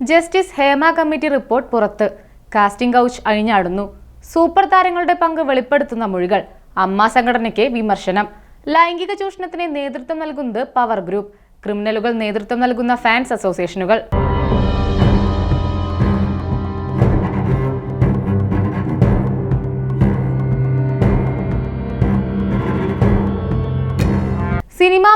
Justice Hema committee report പുറത്ത്. Casting couch അഴിഞ്ഞാടുന്നു. Super താരങ്ങളുടെ പങ്ക് വെളിപ്പെടുത്തുന്ന മൊഴികൾ. അമ്മ സംഘടനയ്ക്ക് വിമർശനം. ലൈംഗിക ചൂഷണത്തിന് നേതൃത്വം നൽകുന്നത് പവർ ഗ്രൂപ്പ്. ക്രിമിനലുകൾ നേതൃത്വം നൽകുന്ന ഫാൻസ് അസോസിയേഷനുകൾ.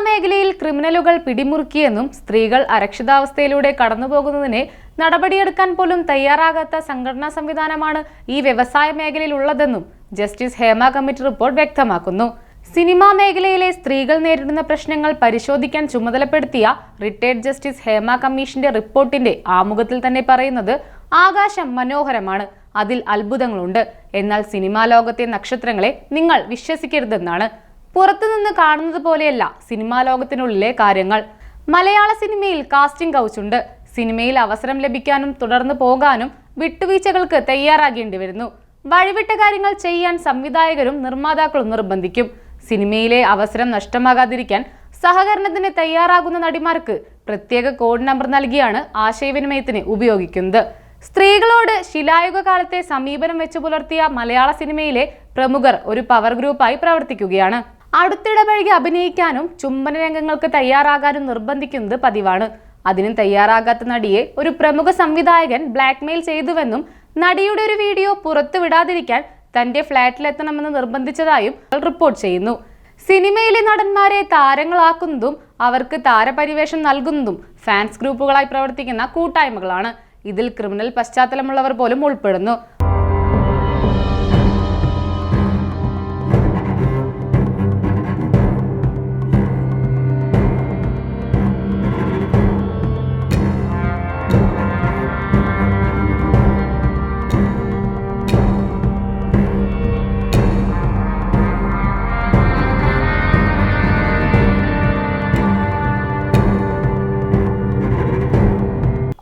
മേഖലയിൽ ക്രിമിനലുകൾ പിടിമുറുക്കിയെന്നും സ്ത്രീകൾ അരക്ഷിതാവസ്ഥയിലൂടെ കടന്നുപോകുന്നതിനെ നടപടിയെടുക്കാൻ പോലും തയ്യാറാകാത്ത സംഘടനാ സംവിധാനമാണ് ഈ വ്യവസായ മേഖലയിൽ ഉള്ളതെന്നും ജസ്റ്റിസ് ഹേമ കമ്മിറ്റി റിപ്പോർട്ട് വ്യക്തമാക്കുന്നു. സിനിമാ മേഖലയിലെ സ്ത്രീകൾ നേരിടുന്ന പ്രശ്നങ്ങൾ പരിശോധിക്കാൻ ചുമതലപ്പെടുത്തിയ റിട്ടയർഡ് ജസ്റ്റിസ് ഹേമ കമ്മീഷന്റെ റിപ്പോർട്ടിന്റെ ആമുഖത്തിൽ തന്നെ പറയുന്നത് ആകാശം മനോഹരമാണ് അതിൽ അത്ഭുതങ്ങളുണ്ട്. എന്നാൽ സിനിമാ ലോകത്തെ നക്ഷത്രങ്ങളെ നിങ്ങൾ വിശ്വസിക്കരുതെന്നാണ്. പുറത്തുനിന്ന് കാണുന്നത് പോലെയല്ല സിനിമാ ലോകത്തിനുള്ളിലെ കാര്യങ്ങൾ. മലയാള സിനിമയിൽ കാസ്റ്റിംഗ് കൗച്ചുണ്ട്. സിനിമയിൽ അവസരം ലഭിക്കാനും തുടർന്ന് പോകാനും വിട്ടുവീഴ്ചകൾക്ക് തയ്യാറാകേണ്ടി വരുന്നു. വഴിവിട്ട കാര്യങ്ങൾ ചെയ്യാൻ സംവിധായകരും നിർമ്മാതാക്കളും നിർബന്ധിക്കും. സിനിമയിലെ അവസരം നഷ്ടമാകാതിരിക്കാൻ സഹകരണത്തിന് തയ്യാറാകുന്ന നടിമാർക്ക് പ്രത്യേക കോഡ് നമ്പർ നൽകിയാണ് ആശയവിനിമയത്തിന് ഉപയോഗിക്കുന്നത്. സ്ത്രീകളോട് ശിലായുഗ കാലത്തെ സമീപനം വെച്ചു പുലർത്തിയ മലയാള സിനിമയിലെ പ്രമുഖർ ഒരു പവർ ഗ്രൂപ്പായി പ്രവർത്തിക്കുകയാണ്. അടുത്തിടപഴകി അഭിനയിക്കാനും ചുംബന രംഗങ്ങൾക്ക് തയ്യാറാകാനും നിർബന്ധിക്കുന്നത് പതിവാണ്. അതിനും തയ്യാറാകാത്ത നടിയെ ഒരു പ്രമുഖ സംവിധായകൻ ബ്ലാക്ക്മെയിൽ ചെയ്തുവെന്നും നടിയുടെ ഒരു വീഡിയോ പുറത്തുവിടാതിരിക്കാൻ തന്റെ ഫ്ളാറ്റിലെത്തണമെന്ന് നിർബന്ധിച്ചതായും റിപ്പോർട്ട് ചെയ്യുന്നു. സിനിമയിലെ നടന്മാരെ താരങ്ങളാക്കുന്നതും അവർക്ക് താരപരിവേഷം നൽകുന്നതും ഫാൻസ് ഗ്രൂപ്പുകളായി പ്രവർത്തിക്കുന്ന കൂട്ടായ്മകളാണ്. ഇതിൽ ക്രിമിനൽ പശ്ചാത്തലമുള്ളവർ പോലും ഉൾപ്പെടുന്നു.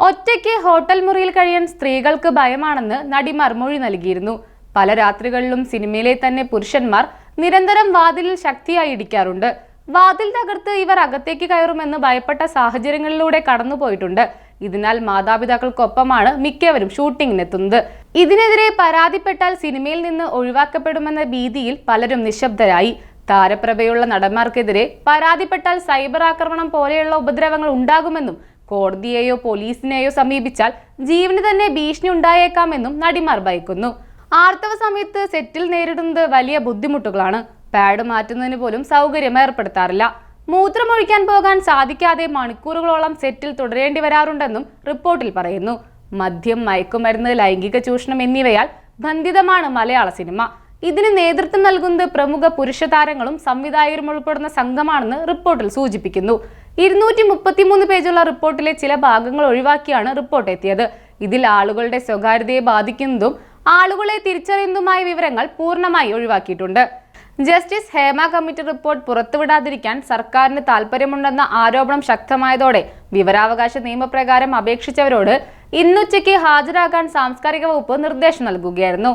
ഒറ്റയ്ക്ക് ഹോട്ടൽ മുറിയിൽ കഴിയാൻ സ്ത്രീകൾക്ക് ഭയമാണെന്ന് നടി മൊഴി നൽകിയിരുന്നു. പല രാത്രികളിലും സിനിമയിലെ തന്നെ പുരുഷന്മാർ നിരന്തരം വാതിലിൽ ശക്തിയായി ഇടിക്കാറുണ്ട്. വാതിൽ തകർത്ത് ഇവർ അകത്തേക്ക് കയറുമെന്ന് ഭയപ്പെട്ട സാഹചര്യങ്ങളിലൂടെ കടന്നുപോയിട്ടുണ്ട്. ഇതിനാൽ മാതാപിതാക്കൾക്കൊപ്പമാണ് മിക്കവരും ഷൂട്ടിങ്ങിനെത്തുന്നത്. ഇതിനെതിരെ പരാതിപ്പെട്ടാൽ സിനിമയിൽ നിന്ന് ഒഴിവാക്കപ്പെടുമെന്ന ഭീതിയിൽ പലരും നിശബ്ദരായി. താരപ്രഭയുള്ള നടന്മാർക്കെതിരെ പരാതിപ്പെട്ടാൽ സൈബർ ആക്രമണം പോലെയുള്ള ഉപദ്രവങ്ങൾ ഉണ്ടാകുമെന്നും കോടതിയെയോ പോലീസിനെയോ സമീപിച്ചാൽ ജീവന് തന്നെ ഭീഷണി ഉണ്ടായേക്കാമെന്നും നടിമാർ ഭയക്കുന്നു. ആർത്തവ സമയത്ത് സെറ്റിൽ നേരിടുന്നത് വലിയ ബുദ്ധിമുട്ടുകളാണ്. പാഡ് മാറ്റുന്നതിന് പോലും സൗകര്യം ഏർപ്പെടുത്താറില്ല. മൂത്രമൊഴിക്കാൻ പോകാൻ സാധിക്കാതെ മണിക്കൂറുകളോളം സെറ്റിൽ തുടരേണ്ടി വരാറുണ്ടെന്നും റിപ്പോർട്ടിൽ പറയുന്നു. മദ്യം മയക്കുമരുന്ന് ലൈംഗിക ചൂഷണം എന്നിവയാൽ ബന്ധിതമാണ് മലയാള സിനിമ. ഇതിന് നേതൃത്വം നൽകുന്നത് പ്രമുഖ പുരുഷ താരങ്ങളും സംവിധായകരും ഉൾപ്പെടുന്ന സംഘമാണെന്ന് റിപ്പോർട്ടിൽ സൂചിപ്പിക്കുന്നു. ഇരുന്നൂറ്റി മുപ്പത്തിമൂന്ന് പേജുള്ള റിപ്പോർട്ടിലെ ചില ഭാഗങ്ങൾ ഒഴിവാക്കിയാണ് റിപ്പോർട്ട് എത്തിയത്. ഇതിൽ ആളുകളുടെ സ്വകാര്യതയെ ബാധിക്കുന്നതും ആളുകളെ തിരിച്ചറിയുന്നതുമായ വിവരങ്ങൾ പൂർണമായി ഒഴിവാക്കിയിട്ടുണ്ട്. ജസ്റ്റിസ് ഹേമ കമ്മിറ്റി റിപ്പോർട്ട് പുറത്തുവിടാതിരിക്കാൻ സർക്കാരിന് താൽപ്പര്യമുണ്ടെന്ന ആരോപണം ശക്തമായതോടെ വിവരാവകാശ നിയമപ്രകാരം അപേക്ഷിച്ചവരോട് ഇന്നുച്ചയ്ക്ക് ഹാജരാകാൻ സാംസ്കാരിക വകുപ്പ് നിർദ്ദേശം നൽകുകയായിരുന്നു.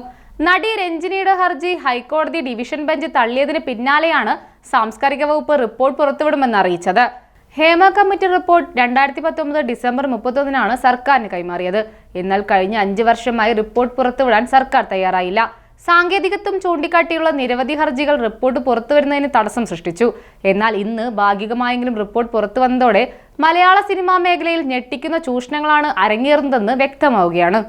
നടി രഞ്ജിനിയുടെ ഹർജി ഹൈക്കോടതി ഡിവിഷൻ ബെഞ്ച് തള്ളിയതിന് പിന്നാലെയാണ് സാംസ്കാരിക വകുപ്പ് റിപ്പോർട്ട് പുറത്തുവിടുമെന്ന് അറിയിച്ചത്. ഹേമ കമ്മിറ്റി റിപ്പോർട്ട് രണ്ടായിരത്തി പത്തൊമ്പത് ഡിസംബർ മുപ്പത്തൊന്നിനാണ് സർക്കാരിന് കൈമാറിയത്. എന്നാൽ കഴിഞ്ഞ അഞ്ച് വർഷമായി റിപ്പോർട്ട് പുറത്തുവിടാൻ സർക്കാർ തയ്യാറായില്ല. സാങ്കേതികത്വം ചൂണ്ടിക്കാട്ടിയുള്ള നിരവധി ഹർജികൾ റിപ്പോർട്ട് പുറത്തുവരുന്നതിന് തടസ്സം സൃഷ്ടിച്ചു. എന്നാൽ ഇന്ന് ഭാഗികമായെങ്കിലും റിപ്പോർട്ട് പുറത്തു വന്നതോടെ മലയാള സിനിമാ മേഖലയിൽ ഞെട്ടിക്കുന്ന ചൂഷണങ്ങളാണ് അരങ്ങേറുന്നതെന്ന് വ്യക്തമാവുകയാണ്.